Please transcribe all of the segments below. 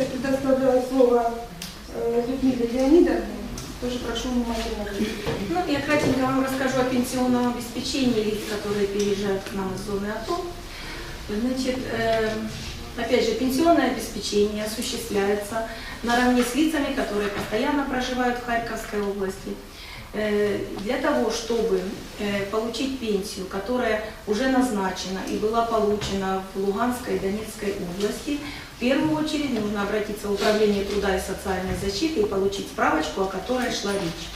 я предоставляю слово э, Людмиле Леонидовне. Тоже прошу внимательно. Ну, я кратенько вам расскажу о пенсионном обеспечении лиц, которые переезжают к нам из зоны АТО. Значит, э, опять же, пенсионное обеспечение осуществляется наравне с лицами, которые постоянно проживают в Харьковской области. Э, Для того, чтобы э, получить пенсию, которая уже назначена и была получена в Луганской и Донецкой области, в первую очередь нужно обратиться в Управление труда и социальной защиты и получить справочку, о которой шла речь.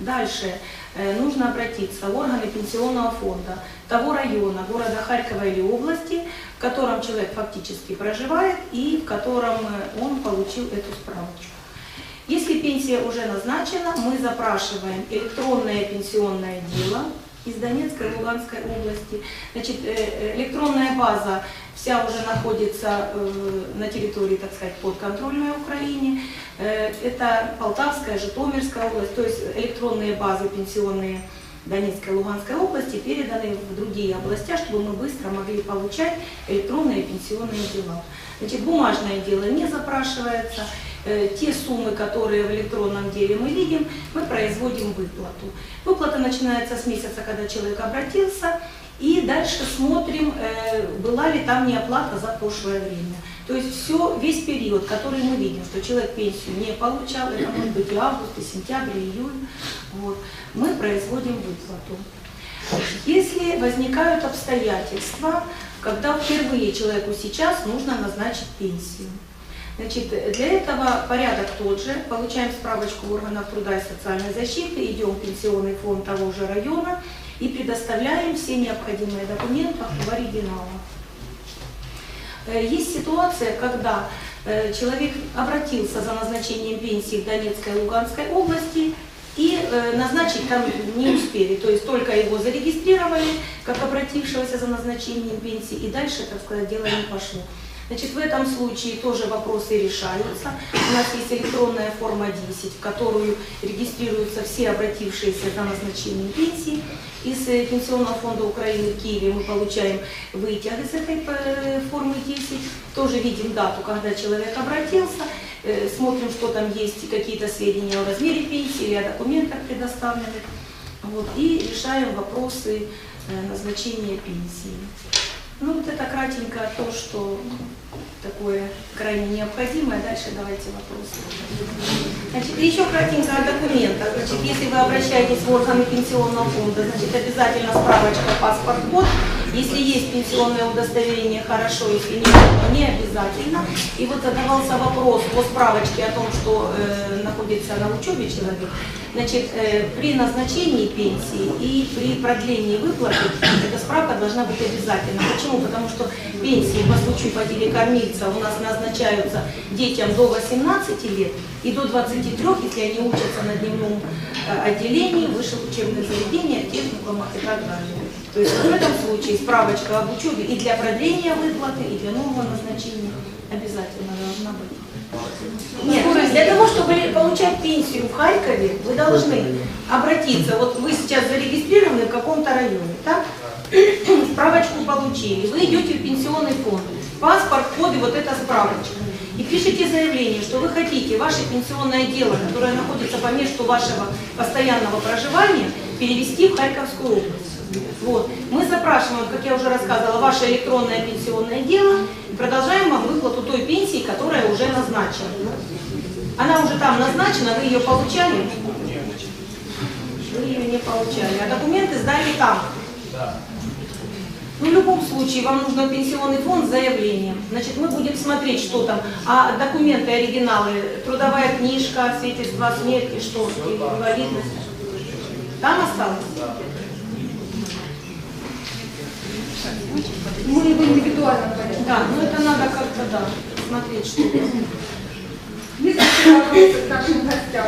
Дальше э, нужно обратиться в органы пенсионного фонда того района, города Харькова или области, в котором человек фактически проживает и в котором он получил эту справочку. Пенсия уже назначена, мы запрашиваем электронное пенсионное дело из Донецкой и Луганской области. Значит, э, э, электронная база вся уже находится э, на территории, так сказать, подконтрольной Украине. Это Полтавская, Житомирская область, то есть электронные базы пенсионные Донецкой и Луганской области переданы в другие области, чтобы мы быстро могли получать электронные пенсионные дела. Значит, бумажное дело не запрашивается. Э, Те суммы, которые в электронном деле мы видим, мы производим выплату. Выплата начинается с месяца, когда человек обратился, и дальше смотрим, э, была ли там неоплата за прошлое время. То есть все, весь период, который мы видим, что человек пенсию не получал, это может быть и август, и сентябрь, и июль, вот, мы производим выплату. Если возникают обстоятельства, когда впервые человеку сейчас нужно назначить пенсию, Значит, для этого порядок тот же. Получаем справочку органов труда и социальной защиты, идем в пенсионный фонд того же района и предоставляем все необходимые документы в оригиналах. Э, Есть ситуация, когда э, человек обратился за назначением пенсии в Донецкой и Луганской области, и э, назначить там не успели, то есть только его зарегистрировали как обратившегося за назначением пенсии, и дальше, так сказать, дело не пошло. Значит, в этом случае тоже вопросы решаются. У нас есть электронная форма 10, в которую регистрируются все обратившиеся за назначением пенсии. Из э, Пенсионного фонда Украины в Киеве мы получаем вытяг из этой э, формы 10. Тоже видим дату, когда человек обратился. Э, Смотрим, что там есть, какие-то сведения о размере пенсии или о документах предоставленных. Вот, и решаем вопросы назначения пенсии. Ну, вот это кратенько то, что такое крайне необходимое. Дальше давайте вопросы. Значит, еще кратенько о документах. Значит, если вы обращаетесь в органы пенсионного фонда, значит, обязательно справочка паспорт-код. Если есть пенсионное удостоверение, хорошо, если нет, то не обязательно. И вот задавался вопрос по справочке о том, что э, находится на учебе человек. Значит, э, при назначении пенсии и при продлении выплаты должна быть обязательна. Почему? Потому что пенсии по случаю потери кормильца у нас назначаются детям до 18 лет и до 23, если они учатся на дневном э, отделении, высших учебных заведениях, техникумах и так далее. То есть в этом случае справочка об учебе и для продления выплаты, и для нового назначения обязательно должна быть. Нет, для того, чтобы получать пенсию в Харькове, вы должны обратиться. Вот вы сейчас зарегистрированы в каком-то районе, так? Справочку получили. Вы идете в пенсионный фонд. Паспорт, код и вот эта справочка. И пишите заявление, что вы хотите ваше пенсионное дело, которое находится по месту вашего постоянного проживания, перевести в Харьковскую область. Вот. Мы запрашиваем, как я уже рассказывала, ваше электронное пенсионное дело и продолжаем вам выплату той пенсии, которая уже назначена. Она уже там назначена, вы ее получали? Вы ее не получали, а документы сдали там. Ну, в любом случае, вам нужно пенсионный фонд с заявлением. Значит, мы будем смотреть, что там. А документы, оригиналы, трудовая книжка, свидетельство о смерти, что, инвалидность. Там осталось? Мы в индивидуальном порядке. Да, ну это надо как-то, да, смотреть, что. Есть вопросы к нашим гостям?